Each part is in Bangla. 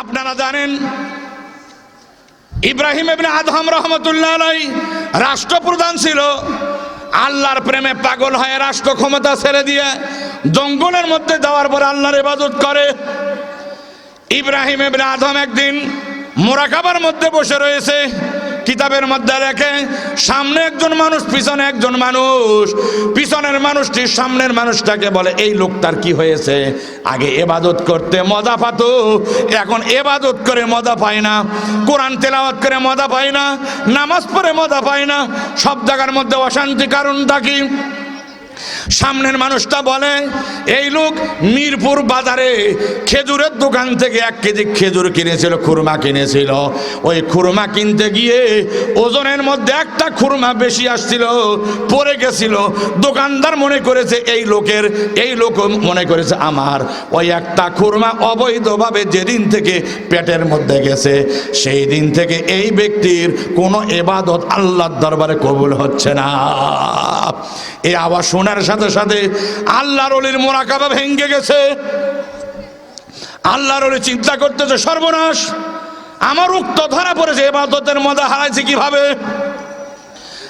আপনারা জানেন, ইব্রাহিম ইবনে আদহাম রহমতুল্লাহ রাষ্ট্রপ্রধান ছিল। আল্লাহর প্রেমে পাগল হয়ে রাষ্ট্র ক্ষমতা ছেড়ে দিয়ে জঙ্গলের মধ্যে যাওয়ার পর আল্লাহর ইবাদত করে। ইব্রাহিম এবনে আদম একদিন মোরাকাবার মধ্যে বসে রয়েছে। কিতাবের মধ্যে রেখে, সামনে একজন মানুষ, পিছনে একজন মানুষ। পিছনের মানুষটি সামনের মানুষটাকে বলে, এই লোকটার কি হয়েছে? আগে এবাদত করতে মজা পাত, এখন এবাদত করে মজা পায় না। কোরআন তেলাওয়াত করে মজা পায় না, নামাজ পড়ে মজা পায় না। সব জায়গার মধ্যে অশান্তি কারণ কি? সামনের মানুষটা বলে, এই লোক মিরপুর বাজারে খেজুরের দোকান থেকে এক কেজি খেজুর কিনেছিল, খুরমা কিনেছিল। ওই খুরমা কিনতে গিয়ে ওজনের মধ্যে একটা খুরমা বেশি আসছিল, পড়ে গেছিল। দোকানদার মনে করেছে, এই লোকের, এই লোক মনে করেছে আমার। ওই একটা খুরমা অবৈধভাবে যেদিন থেকে পেটের মধ্যে গেছে, সেই দিন থেকে এই ব্যক্তির কোনো এবাদত আল্লাহর দরবারে কবুল হচ্ছে না। এই আওয়াজ শোনার সাথে সাথে আল্লাহর অলির মোরাকাবা ভেঙ্গে গেছে। আল্লাহর অলি চিন্তা করতেছে, সর্বনাশ। আমার উক্ত ধরা পড়েছে, এবাদতের মজা হারাইছে কীভাবে?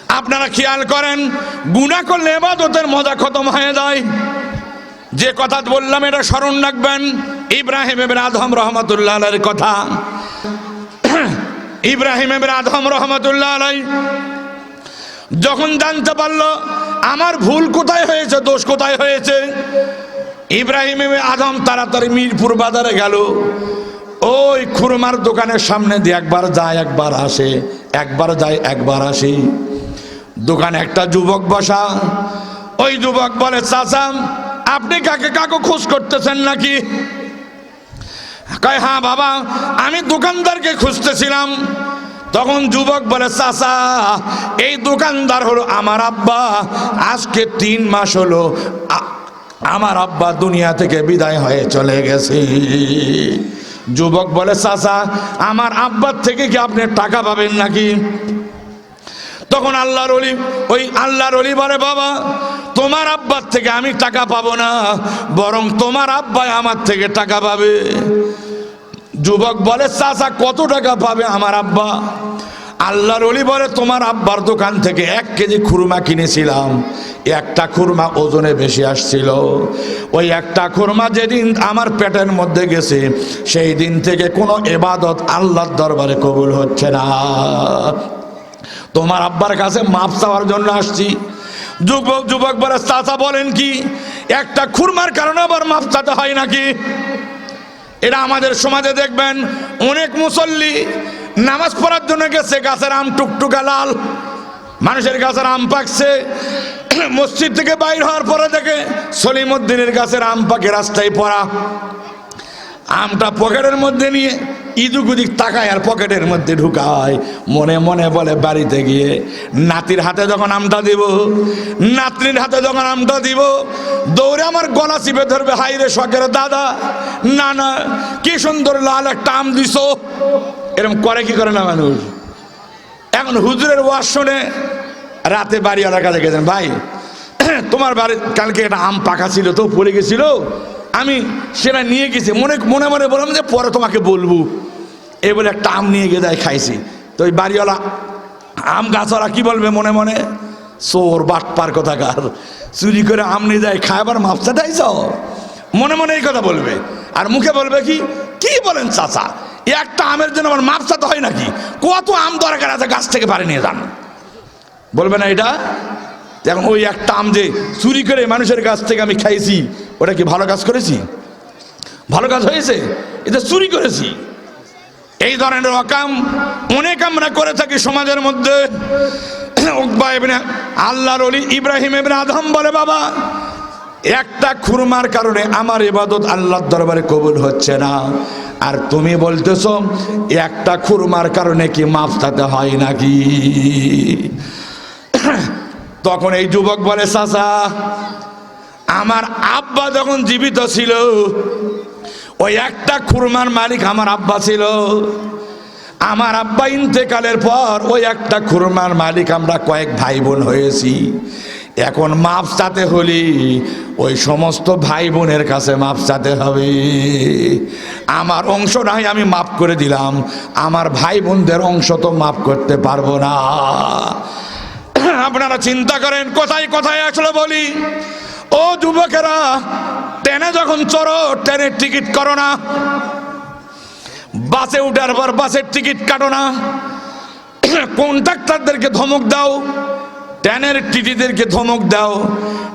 আপনারা খেয়াল করেন গুণা করলে এবাদতের মজা খতম হয়ে যায়। যে কথা বললাম, এটা স্মরণ রাখবেন। ইব্রাহিম এবার আদম রহমতুল্লাহ আলাইয়ের কথা। ইব্রাহিম এবার আদম রহমতুল্লাহ আলাই যখন জানতে পারল আমার ভুল কোথায় হয়েছে? দোষ কোথায় হয়েছে? ইব্রাহিম আদম তাড়াতাড়ি মিরপুর বাজারে গেল। ওই খুরমার দোকানের সামনে দিয়ে একবার যায়, একবার আসে, একবার যায়, একবার আসে। দোকানে একটা যুবক বসা। ওই যুবক বলে, চাচা, আপনি কাকে কাকে খোঁজ করতেছেন নাকি? কয় হ্যাঁ বাবা, আমি দোকানদারকে খুঁজতেছিলাম। তখন যুবক বলে, চাচা, এই দোকানদার হলো আমার আব্বা। আজকে তিন মাস হলো আমার আব্বা দুনিয়া থেকে বিদায় হয়ে চলে গেছে। যুবক বলে, চাচা, আমার আব্বার থেকে কি আপনি টাকা পাবেন নাকি? তখন আল্লাহর অলি ওই আল্লাহর অলি বলে, বাবা, তোমার আব্বার থেকে আমি টাকা পাবো না, বরং তোমার আব্বাই আমার থেকে টাকা পাবে। যুবক বলে, চাচা, কত টাকা পাবে আমার আব্বা? আল্লাহর অলি বলে, তোমার আব্বার দোকান থেকে এক কেজি খুরমা কিনেছিলাম। একটা খুরমা ওজনে বেশি আসছিল। ওই একটা খুরমা যেদিন আমার পেটের মধ্যে গেছে, সেই দিন থেকে কোনো এবাদত আল্লাহর দরবারে কবুল হচ্ছে না। তোমার আব্বার কাছে মাপ চাওয়ার জন্য আসছি। যুবক যুবক বলে, চাচা, বলেন কি, একটা খুরমার কারণে আবার মাপ চাতে হয় নাকি? এটা আমাদের সমাজে দেখবেন অনেক মুসল্লি নামাজ পড়ার জন্য গেছে, গাছের আম টুকটুকা লাল, মানুষের গাছের আম পাকছে, মসজিদ থেকে বাইর হওয়ার পরে দেখে সলিমুদ্দিনের গাছের আম পাকে রাস্তায় পড়া, আমটা পকেটের মধ্যে নিয়ে ইদুকুদিক তাকায় আর পকেটের মধ্যে ঢুকায়। মনে মনে বলে, বাড়িতে গিয়ে নাতির হাতে যখন আমটা দিব, নাতনির হাতে যখন আমটা দিব, দৌড়ে আমার গলা চিপে ধরবে। হাইরে শখের দাদা, না না, কি সুন্দর লাল একটা আম দিস এরকম করে কি করে না মানুষ? এখন হুজুরের ওয়াজ শুনে রাতে বাড়িওয়ালার কাছে গেছেন, ভাই, তোমার বাড়ি কালকে একটা আম পাকা ছিল তো, পড়ে গেছিল? আমি সেটা নিয়ে গেছি। মনে মনে মনে বললাম যে, পরে তোমাকে বলব। এই বলে একটা আম নিয়ে গিয়ে যায় খাইছি। তো ওই বাড়িওয়ালা আম গাছওয়ালা কি বলবে মনে মনে? চোর, বাটপার, কথাকার। চুরি করে আম নিয়ে যায় খাইবার মাপসাটাই যাও মনে মনে এই কথা বলবে। আর মুখে বলবে কি? কি বলেন চাচা? একটা আমের জন্য আমার মাপসা তো হয় নাকি? কত আম দরকার আছে গাছ থেকে পারে নিয়ে যান। বলবে না এটা? এখন ওই একটা আম যে চুরি করে মানুষের কাছ থেকে আমি খাইছি, ওটা কি ভালো কাজ করেছি? ভালো কাজ হয়েছে? এটা চুরি করেছি। এই ধরনের অকাম অনেক আমরা করে থাকি সমাজের মধ্যে। আল্লাহর অলি ইব্রাহিম ইবনে আদম বলে, বাবা, একটা খুরমার কারণে আমার ইবাদত আল্লাহর দরবারে কবুল হচ্ছে না। আর তুমি বলতেছো, একটা খুরমার কারণে কি মাফ থাকতে হয় নাকি? তখন এই যুবক বলে, চাচা, আমার আব্বা যখন জীবিত ছিল ওই একটা খুরমার মালিক আমার আব্বা ছিল। আমার আব্বা ইন্তেকালের পর ওই একটা খুরমার মালিক আমরা কয়েক ভাই বোন হয়েছি। এখন মাপ চাতে হলি, ওই সমস্ত ভাই বোনের কাছে মাপ চাতে হবে। আমার অংশ নাই, আমি মাপ করে দিলাম। আমার ভাই বোনদের অংশ তো মাপ করতে পারব না। আপনারা চিন্তা করেন, কোথায় কোথায় আসলে বলি? ও যুবকেরা ট্রেনে যখন চড়ো, ট্রেনের টিকিট করো না। বাসে উঠার পর বাসের টিকিট কাটো না। কন্ট্রাক্টরদেরকে ধমক দাও। ট্যানের টিটিদেরকে ধমক দাও।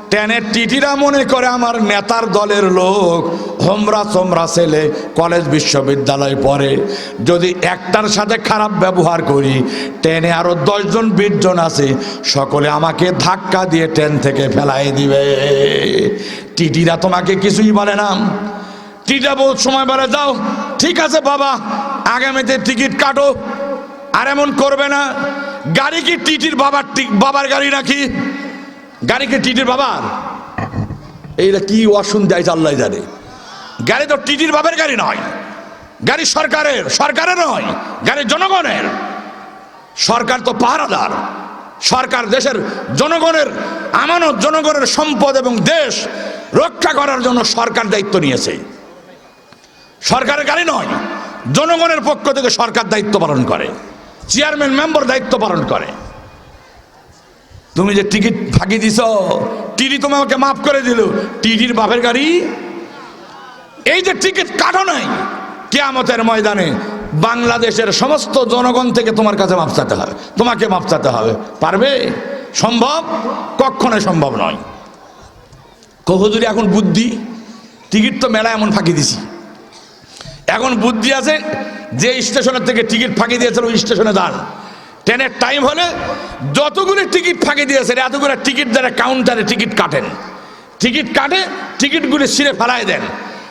ট্যানের টিটিরা মনে করে আমার নেতার দলের লোক। হোমরা সোমরা ছেলে কলেজ বিশ্ববিদ্যালয় পড়ে। যদি একটার সাথে খারাপ ব্যবহার করি ট্রেনে আরও দশজন বিশজন আছে, সকলে আমাকে ধাক্কা দিয়ে ট্রেন থেকে ফেলাই দিবে। টিটিরা তোমাকে কিছুই বলে না। টিটা বহুত সময় বলে, যাও, ঠিক আছে বাবা, আগামীতে টিকিট কাটো। আর এমন করবে না। গাড়ি কি টিটির বাবার বাবার গাড়ি নাকি? গাড়ি কি টিটির বাবার? এইটা কি অসুন দেয় আল্লাহ জানে। গাড়ি তো টিটির বাবার গাড়ি নয়। গাড়ি সরকারের সরকারের নয়, গাড়ি জনগণের। সরকার তো পাহারাদার। সরকার দেশের জনগণের আমানত, জনগণের সম্পদ এবং দেশ রক্ষা করার জন্য সরকার দায়িত্ব নিয়েছে। সরকারের গাড়ি নয়, জনগণের পক্ষ থেকে সরকার দায়িত্ব পালন করে। চেয়ারম্যান মেম্বার দায়িত্ব পালন করে। তুমি যে টিকিট ফাঁকি দিছ, টিডি তোমাকে মাফ করে দিল, টিডির বাপের গাড়ি? এই যে টিকিট কাটো নাই, কেয়ামতের ময়দানে বাংলাদেশের সমস্ত জনগণ থেকে তোমার কাছে মাপ চাতে হবে। তোমাকে মাপ চাতে হবে। পারবে? সম্ভব? কখনোই সম্ভব নয়। কহুজুরি এখন বুদ্ধি, টিকিট তো মেলা এমন ফাঁকি দিছি। এখন বুদ্ধি আছে যে স্টেশনের থেকে টিকিট ফাঁকি দিয়েছিল, ওই স্টেশনে দাঁড়। ট্রেনের টাইম হলে যতগুলো টিকিট ফাঁকি দিয়েছে, এতগুলো টিকিট দ্বারা কাউন্টারে টিকিট কাটেন। টিকিট কাটে, টিকিটগুলি ছিঁড়ে ফেলায় দেন।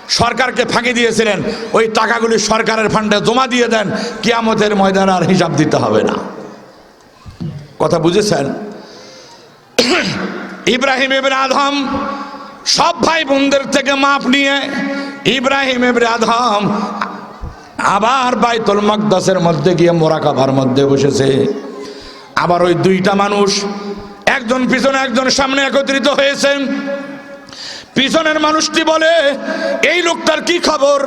সরকারকে ফাঁকি দিয়েছিলেন, ওই টাকাগুলি সরকারের ফান্ডে জমা দিয়ে দেন। কিয়ামতের ময়দান আর হিসাব দিতে হবে না। কথা বুঝেছেন? ইব্রাহিম এবার আধম সব ভাই বোনদের থেকে মাপ নিয়ে ইব্রাহিম এবার আধম আবার বাইতুল মাকদাসের মধ্যে গিয়ে মোরাকাবার মধ্যে বসেছে। আবার ওই দুইটা মানুষ, একজন পিছনে, একজন সামনে একত্রিত হয়েছে। পিছনের মানুষটি বলে, এই লোকটার কি খবর?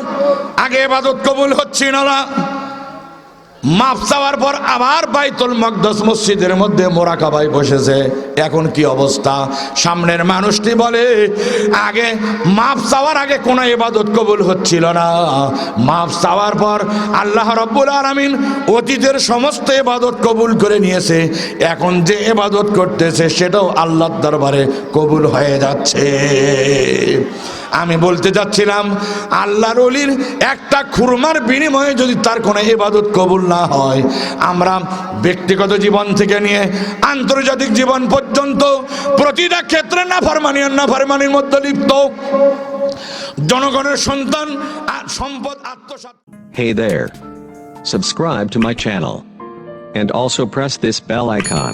আগে এবাদত কবুল হচ্ছিল না। মাপ চাওয়ার পর আবার বাইতুল মকদস মসজিদের মধ্যে মোরাকাবাই বসেছে। এখন কি অবস্থা? সামনের মানুষটি বলে, আগে মাপ চাওয়ার আগে কোনো ইবাদত কবুল হচ্ছিল না। মাপ চাওয়ার পর আল্লাহ রব্বুল আলমিন অতীতের সমস্ত ইবাদত কবুল করে নিয়েছে। এখন যে ইবাদত করতেছে, সেটাও আল্লাহর দরবারে কবুল হয়ে যাচ্ছে। আমি বলতে যাচ্ছিলাম, আল্লাহর অলির একটা খুরমার বিনিময়ে যদি তার কোনো ইবাদত কবুল না হয়, আমরা ব্যক্তিগত জীবন থেকে নিয়ে আন্তর্জাতিক জীবন পর্যন্ত প্রতিটা ক্ষেত্রে না ফারমানি না ফারমানির মধ্যে লিপ্ত জনগণের সন্তান সম্পদ আত্মসাৎ Hey there. Subscribe to my channel. And also press this bell icon.